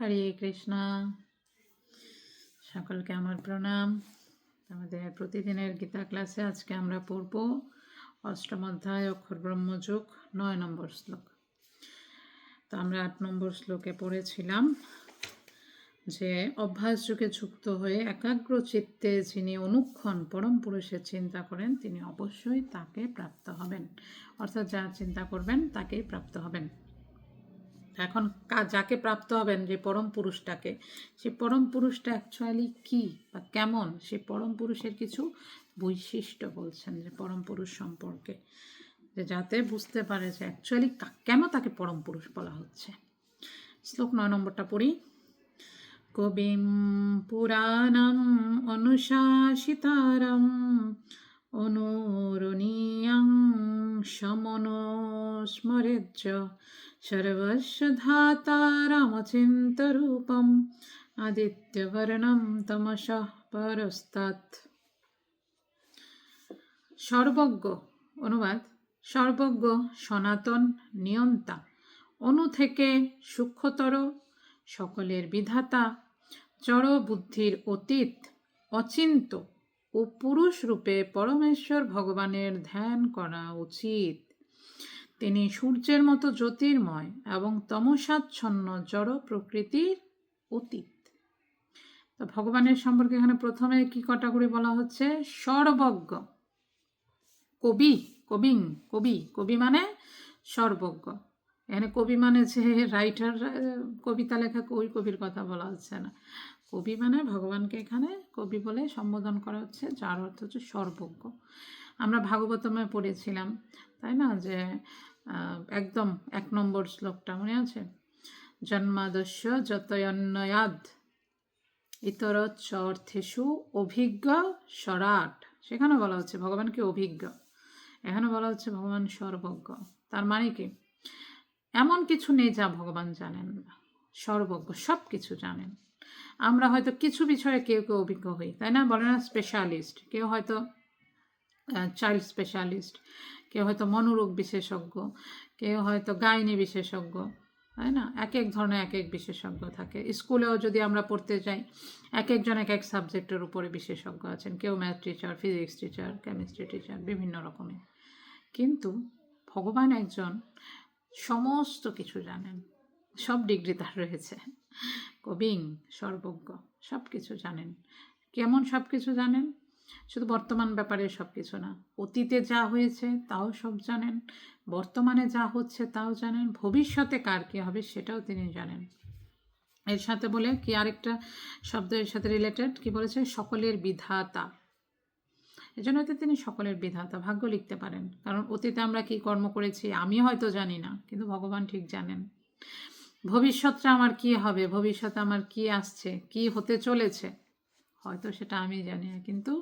হরে কৃষ্ণা। সকলকে আমার প্রণাম। আমাদের প্রতিদিনের গীতা ক্লাসে আজকে আমরা পড়ব অষ্টম অধ্যায়, অক্ষর ব্রহ্মযোগ নয় নম্বর শ্লোক। তো আমরা আট নম্বর শ্লোকে পড়েছিলাম যে, অভ্যাস যুগে যুক্ত হয়ে একাগ্র চিত্তে যিনি অনুক্ষণ পরম পুরুষের চিন্তা করেন, তিনি অবশ্যই তাকে প্রাপ্ত হবেন। অর্থাৎ যা চিন্তা করবেন, তাকেই প্রাপ্ত হবেন। এখন যাকে প্রাপ্ত হবেন যে পরম পুরুষটাকে, সে পরম পুরুষটা অ্যাকচুয়ালি কি বা কেমন? সে পরম পুরুষের কিছু বৈশিষ্ট্য বলছেন যে পরম পুরুষ সম্পর্কে। যে যাতে বুঝতে পারে যে অ্যাকচুয়ালি কেন তাকে পরম পুরুষ বলা হচ্ছে। শ্লোক নয় নম্বরটা পড়ি। কবিম পুরাণম অনুশাসিতারম অনুরণীয়ং সমনস্মরেজ্য ধাতারমচিন্তরূপম আদিত্যবর্ণম তমসঃ পরস্তাৎ সর্বজ্ঞ অনুবাদ সর্বজ্ঞ সনাতন নিয়ন্তা, অনু থেকে সূক্ষ্মতর, সকলের বিধাতা জড় বুদ্ধির অতীত, অচিন্ত ও পুরুষ রূপে পরমেশ্বর ভগবানের ধ্যান করা উচিত। তিনি সূর্যের মতো জ্যোতির্ময় এবং তমসাচ্ছন্ন জড় প্রকৃতির অতীত। তো ভগবানের সম্পর্কে এখানে প্রথমে কি ক্যাটাগরি বলা হচ্ছে? সর্বজ্ঞ। কবি, কবিং, কবি কবি মানে সর্বজ্ঞ। এখানে কবি মানে যে রাইটার কবিতা লেখা ওই কবির কথা বলা হচ্ছে না। কবি মানে ভগবানকে এখানে কবি বলে সম্বোধন করা হচ্ছে, যার অর্থ হচ্ছে সর্বজ্ঞ। আমরা ভাগবতমে পড়েছিলাম। তাই না? যে একদম এক নম্বর শ্লোকটা মনে আছে? জন্মাদস্য যতয়ন্নয়াদ ইতর অর্থেষু অভিজ্ঞ সরাট। সেখানে বলা হচ্ছে ভগবানকে অভিজ্ঞ? এখানে বলা হচ্ছে ভগবান সর্বজ্ঞ। তার মানে কি? এমন কিছু নেই যা ভগবান জানেন না। সর্বজ্ঞ সব কিছু জানেন। আমরা হয়তো কিছু বিষয়ে কেউ কেউ অভিজ্ঞ হই, তাই না? বলে না স্পেশালিস্ট কেউ হয়তো চাইল্ড স্পেশালিস্ট কেউ হয়তো মনোরোগ বিশেষজ্ঞ, কেউ হয়তো গাইনি বিশেষজ্ঞ, তাই না? এক এক ধরনের এক এক বিশেষজ্ঞ থাকে। স্কুলেও যদি আমরা পড়তে যাই এক একজন এক এক সাবজেক্টের উপরে বিশেষজ্ঞ আছেন। কেউ math teacher physics teacher chemistry teacher বিভিন্ন রকমের। কিন্তু ভগবান একজন সমস্ত কিছু জানেন। সব ডিগ্রি তার রয়েছে। কবিং, সর্বজ্ঞ সব কিছু জানেন। কেমন সব কিছু জানেন? শুধু বর্তমান ব্যাপারে সব কিছু না, অতীতে যা হয়েছে তাও সব জানেন, বর্তমানে যা হচ্ছে তাও জানেন, ভবিষ্যতে কার কী হবে সেটাও তিনি জানেন। এর সাথে বলে কি আরেকটা শব্দ এর সাথে রিলেটেড কি বলেছে? সকলের বিধাতা। এজন্য তো তিনি সকলের বিধাতা, ভাগ্য লিখতে পারেন। কারণ অতীতে আমরা কি কর্ম করেছি আমি হয়তো জানি না, কিন্তু ভগবান ঠিক জানেন। ভবিষ্যৎটা আমার কি হবে? ভবিষ্যতে আমার কি আসছে? কি হতে চলেছে? হয়তো সেটা আমি জানি না, কিন্তু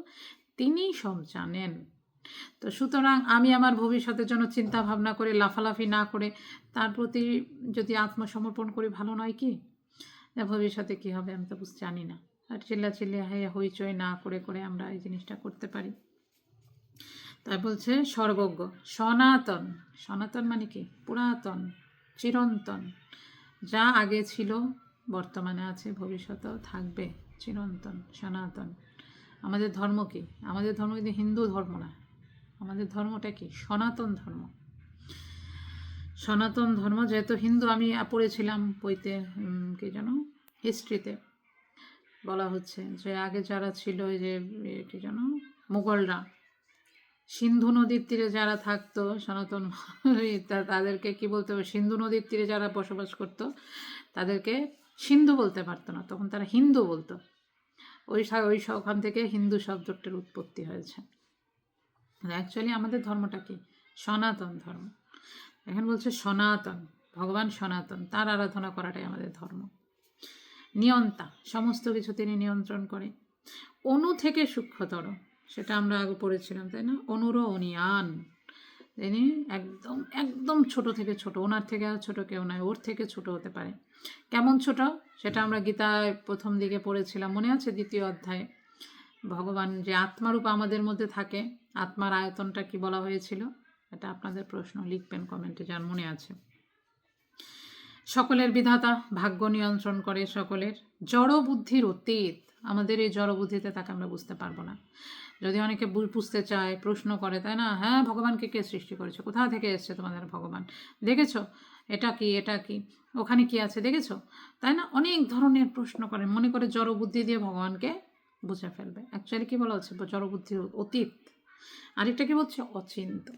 তিনি সব জানেন। তো সুতরাং আমি আমার ভবিষ্যতের জন্য চিন্তা ভাবনা করে, লাফালাফি না করে, তার প্রতি যদি আত্মসমর্পণ করি, ভালো নয় কি? ভবিষ্যতে কি হবে আমি তো জানি না। আর চিল্লা চিল্লি হাইয়া হইচই না করে করে আমরা এই জিনিসটা করতে পারি। তাই বলছে সর্বজ্ঞ সনাতন। সনাতন মানে কি? পুরাতন, চিরন্তন। যা আগে ছিল, বর্তমানে আছে, ভবিষ্যতেও থাকবে। চিরন্তন, সনাতন। আমাদের ধর্ম কি? আমাদের ধর্ম কিন্তু হিন্দু ধর্ম না। আমাদের ধর্মটা কি? সনাতন ধর্ম। সনাতন ধর্ম, যেহেতু হিন্দু আমি পড়েছিলাম বইতে কি যেন, হিস্ট্রিতে। বলা হচ্ছে যে আগে যারা ছিল যে কি যেন, মুঘলরা, সিন্ধু নদীর তীরে যারা থাকতো, সনাতন তাদেরকে কি বলতে হবে? সিন্ধু নদীর তীরে যারা বসবাস করতো, তাদেরকে সিন্ধু বলতে পারতো না। তখন তারা হিন্দু বলতো। ওই ওই ওখান থেকে হিন্দু শব্দটার উৎপত্তি হয়েছে। অ্যাকচুয়ালি আমাদের ধর্মটা কি? সনাতন ধর্ম। এখন বলছে সনাতন, ভগবান সনাতন, তার আরাধনা করাটাই আমাদের ধর্ম। নিয়ন্তা, সমস্ত কিছু তিনি নিয়ন্ত্রণ করে। অনু থেকে সূক্ষ্মতর, সেটা আমরা আগে পড়েছিলাম, তাই না? অনুর অনিয়ান। তিনি একদম একদম ছোট থেকে ছোট, ওনার থেকে আর ছোট কেউ নয়, ওর থেকে ছোট হতে পারে। কেমন ছোট? সেটা আমরা গীতায় প্রথম দিকে পড়েছিলাম, মনে আছে দ্বিতীয় অধ্যায়ে? ভগবান যে আত্মারূপ আমাদের মধ্যে থাকে, আত্মার আয়তনটা কি বলা হয়েছিল? এটা আপনাদের প্রশ্ন, লিখবেন কমেন্টে, যার মনে আছে। সকলের বিধাতা ভাগ্য নিয়ন্ত্রণ করে সকলের। জড় বুদ্ধির অতীত, আমাদের এই জড় বুদ্ধিতে তাকে আমরা বুঝতে পারব না। যদি অনেকে বুঝতে চায়, প্রশ্ন করে, তাই না? হ্যাঁ ভগবানকে কে সৃষ্টি করেছে? কোথা থেকে এসছে তোমাদের ভগবান? দেখেছ? এটা কি এটা কি? ওখানে কি আছে, দেখেছ? তাই না? অনেক ধরনের প্রশ্ন করে। মনে করে জড় বুদ্ধি দিয়ে ভগবানকে বুঝে ফেলবে। অ্যাকচুয়ালি কী বলা হচ্ছে? জড় বুদ্ধির অতীত। আরেকটা কি বলছে? অচিন্ত।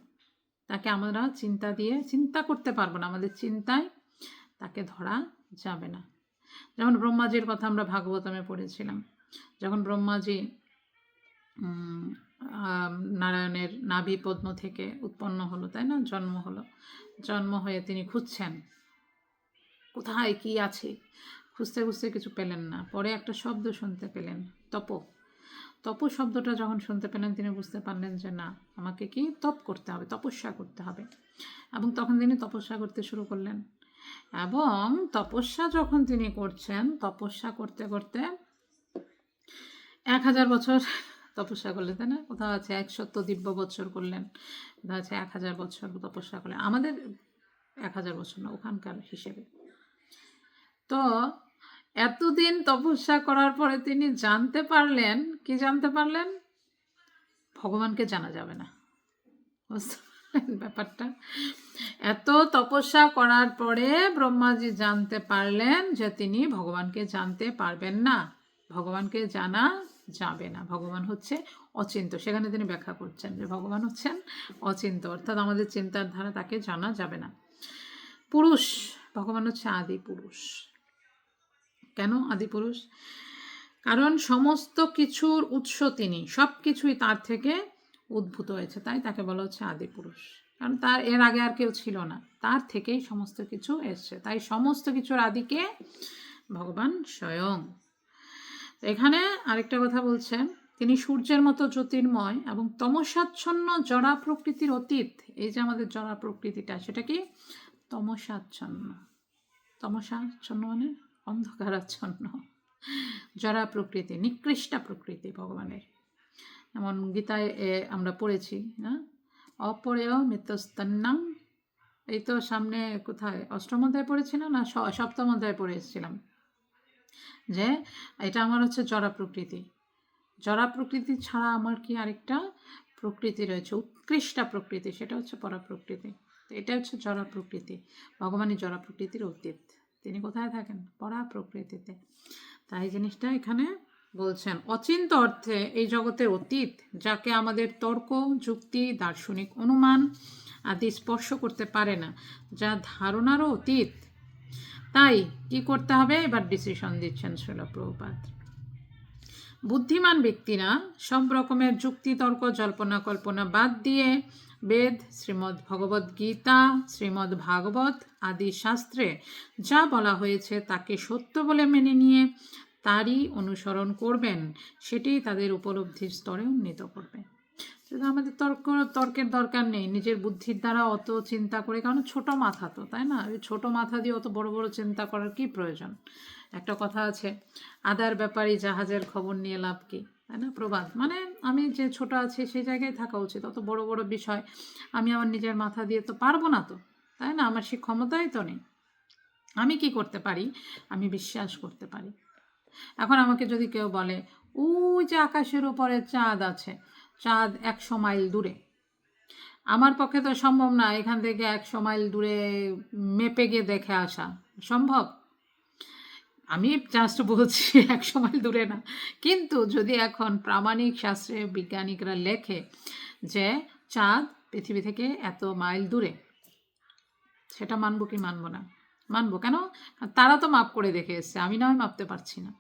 তাকে আমরা চিন্তা দিয়ে চিন্তা করতে পারব না। আমাদের চিন্তায় তাকে ধরা যাবে না। যেমন ব্রহ্মাজির কথা আমরা ভাগবতমে পড়েছিলাম। যখন ব্রহ্মাজি নারায়ণের নাভি পদ্ম থেকে উৎপন্ন হলো, তাই না? জন্ম হলো। জন্ম হয়ে তিনি খুঁজছেন। কোথায়? কি আছে? খুঁজতে খুঁজতে কিছু পেলেন না। পরে একটা শব্দ শুনতে পেলেন। তপ। তপ শব্দটা যখন শুনতে পেলেন, তিনি বুঝতে পারলেন যে না, আমাকে কি তপ করতে হবে, তপস্যা করতে হবে। এবং তখন তিনি তপস্যা করতে শুরু করলেন। এবং তপস্যা যখন তিনি করছেন, তপস্যা করতে করতে এক হাজার বছর তপস্যা করলেন, তাই না? কোথাও আছে একশত দিব্য বছর করলেন, কোথাও আছে এক হাজার বছর তপস্যা করলেন। আমাদের এক হাজার বছর না, ওখানকার হিসেবে। তো এতদিন তপস্যা করার পরে তিনি জানতে পারলেন, কি জানতে পারলেন? ভগবানকে জানা যাবে না। ব্যাপারটা? এত তপস্যা করার পরে ব্রহ্মাজি জানতে পারলেন যে তিনি ভগবানকে জানতে পারবেন না। ভগবানকে জানা যাবে না। ভগবান হচ্ছে অচিন্ত। সেখানে তিনি ব্যাখ্যা করছেন যে ভগবান হচ্ছেন অচিন্ত। অর্থাৎ আমাদের চিন্তার ধারা তাকে জানা যাবে না। পুরুষ, ভগবান হচ্ছে আদি পুরুষ। কেন আদি পুরুষ? কারণ সমস্ত কিছুর উৎস তিনি সব কিছুই তার থেকে উদ্ভূত হয়েছে। তাই তাকে বলা হচ্ছে আদি পুরুষ। কারণ তার, এর আগে আর কেউ ছিল না। তার থেকেই সমস্ত কিছু এসছে। তাই সমস্ত কিছুর আদিকে ভগবান স্বয়ং। তো এখানে আরেকটা কথা বলছে তিনি সূর্যের মতো জ্যোতির্ময় এবং তমসাচ্ছন্ন জড়া প্রকৃতির অতীত। এই যে আমাদের জড়া প্রকৃতিটা, সেটা কি? তমসাচ্ছন্ন। তমসাচ্ছন্ন মানে অন্ধকারাচ্ছন্ন। জরা প্রকৃতি, নিকৃষ্টা প্রকৃতি ভগবানের। এমন গীতায় আমরা পড়েছি, না? অপরেয় মিতস্তন্নাং এই তো সামনে কোথায়? অষ্টম অধ্যায় পড়েছিলাম না? সপ্তম অধ্যায় পড়ে এসেছিলাম। যে এটা আমার হচ্ছে জরা প্রকৃতি। জরা প্রকৃতি ছাড়া আমার কি আরেকটা প্রকৃতি রয়েছে? উৎকৃষ্টা প্রকৃতি, সেটা হচ্ছে পরা প্রকৃতি। এটা হচ্ছে জরা প্রকৃতি ভগবানের জরা প্রকৃতির অতীত। তিনি কোথায় থাকেন? পরা প্রকৃতিতে। তাই জিনিসটা এখানে বলছেন, অচিন্ত অর্থে এই জগতের অতীত, যাকে আমাদের তর্ক, যুক্তি, দার্শনিক অনুমান আদি স্পর্শ করতে পারে না, যা ধারণারও অতীত। তাই কি করতে হবে? এবার ডিসিশন দিচ্ছেন শিল প্রভুপাত বুদ্ধিমান ব্যক্তিরা সব রকমের যুক্তি, তর্ক, জল্পনা, কল্পনা বাদ দিয়ে বেদ, শ্রীমদ্ ভগবদ গীতা, শ্রীমদ্ ভাগবত আদি শাস্ত্রে যা বলা হয়েছে তাকে সত্য বলে মেনে নিয়ে তারই অনুসরণ করবেন সেটাই তাদের উপলব্ধির স্তরে উন্নীত করবে শুধু আমাদের তর্ক, তর্কের দরকার নেই। নিজের বুদ্ধির দ্বারা অত চিন্তা করে, কারণ ছোট মাথা তো, তাই না? ওই ছোট মাথা দিয়ে অত বড় বড় চিন্তা করার কি প্রয়োজন? একটা কথা আছে, আদার ব্যাপারে জাহাজের খবর নিয়ে লাভ কি? তাই না? প্রবাদ। মানে আমি যে ছোট আছি, সেই জায়গায় থাকা উচিত। অত বড় বড় বিষয় আমি আমার নিজের মাথা দিয়ে তো পারব না তো, তাই না? আমার সেই ক্ষমতাই তো নেই। আমি কি করতে পারি? আমি বিশ্বাস করতে পারি। এখন আমাকে যদি কেউ বলে, ওই যে আকাশের উপরে চাঁদ আছে চাঁদ একশো মাইল দূরে। আমার পক্ষে তো সম্ভব না এখান থেকে একশো মাইল দূরে মেপে গিয়ে দেখে আসা। সম্ভব? আমি জাস্ট বলছি একশো মাইল দূরে না। কিন্তু যদি এখন প্রামাণিক শাস্ত্রে বিজ্ঞানিকরা লেখে যে চাঁদ পৃথিবী থেকে এত মাইল দূরে, সেটা মানবো কি মানবো না? মানবো। কেন? তারা তো মাপ করে দেখে এসছে। আমি না মাপতে পারছি না।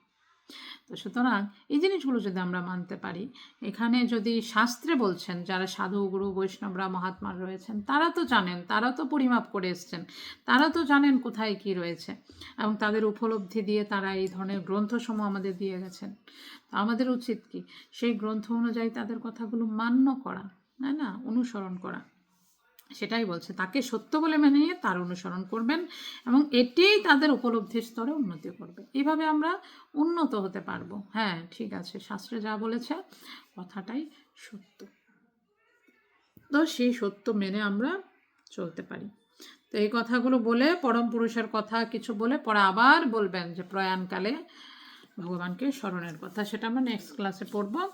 তো সুতরাং এই জিনিসগুলো যদি আমরা মানতে পারি, এখানে যদি শাস্ত্রে বলছেন, যারা সাধু, গুরু, বৈষ্ণবরা মহাত্মার রয়েছেন, তারা তো জানেন, তারা তো পরিমাপ করে এসছেন, তারা তো জানেন কোথায় কি রয়েছে এবং তাদের উপলব্ধি দিয়ে তারা এই ধরনের গ্রন্থসমূহ আমাদের দিয়ে গেছেন। তো আমাদের উচিত কি? সেই গ্রন্থ অনুযায়ী তাদের কথাগুলো মান্য করা, তাই না? অনুসরণ করা। সেটাই বলছে। তাকে সত্য বলে মেনে নিয়ে তার অনুসরণ করবেন এবং এটিই তাদের উপলব্ধির স্তরে উন্নতি করবে। এইভাবে আমরা উন্নত হতে পারব। হ্যাঁ ঠিক আছে, শাস্ত্রে যা বলেছে, কথাটাই সত্য। তো সেই সত্য মেনে আমরা চলতে পারি। তো এই কথাগুলো বলে, পরম পুরুষের কথা কিছু বলে, পরে আবার বলবেন যে প্রয়াণকালে ভগবানকে স্মরণের কথা। সেটা আমরা নেক্সট ক্লাসে পড়ব।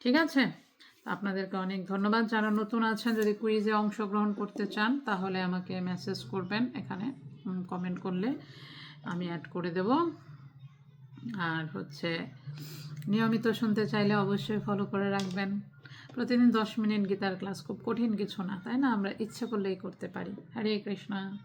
ঠিক আছে? আপনাদেরকে অনেক ধন্যবাদ। যারা নতুন আছেন, যদি কুইজে অংশগ্রহণ করতে চান, তাহলে আমাকে মেসেজ করবেন এখানে কমেন্ট করলে আমি অ্যাড করে দেব। আর হচ্ছে, নিয়মিত শুনতে চাইলে অবশ্যই ফলো করে রাখবেন। প্রতিদিন দশ মিনিট গীতার ক্লাস খুব কঠিন কিছু না, তাই না? আমরা ইচ্ছে করলেই করতে পারি। হরে কৃষ্ণা।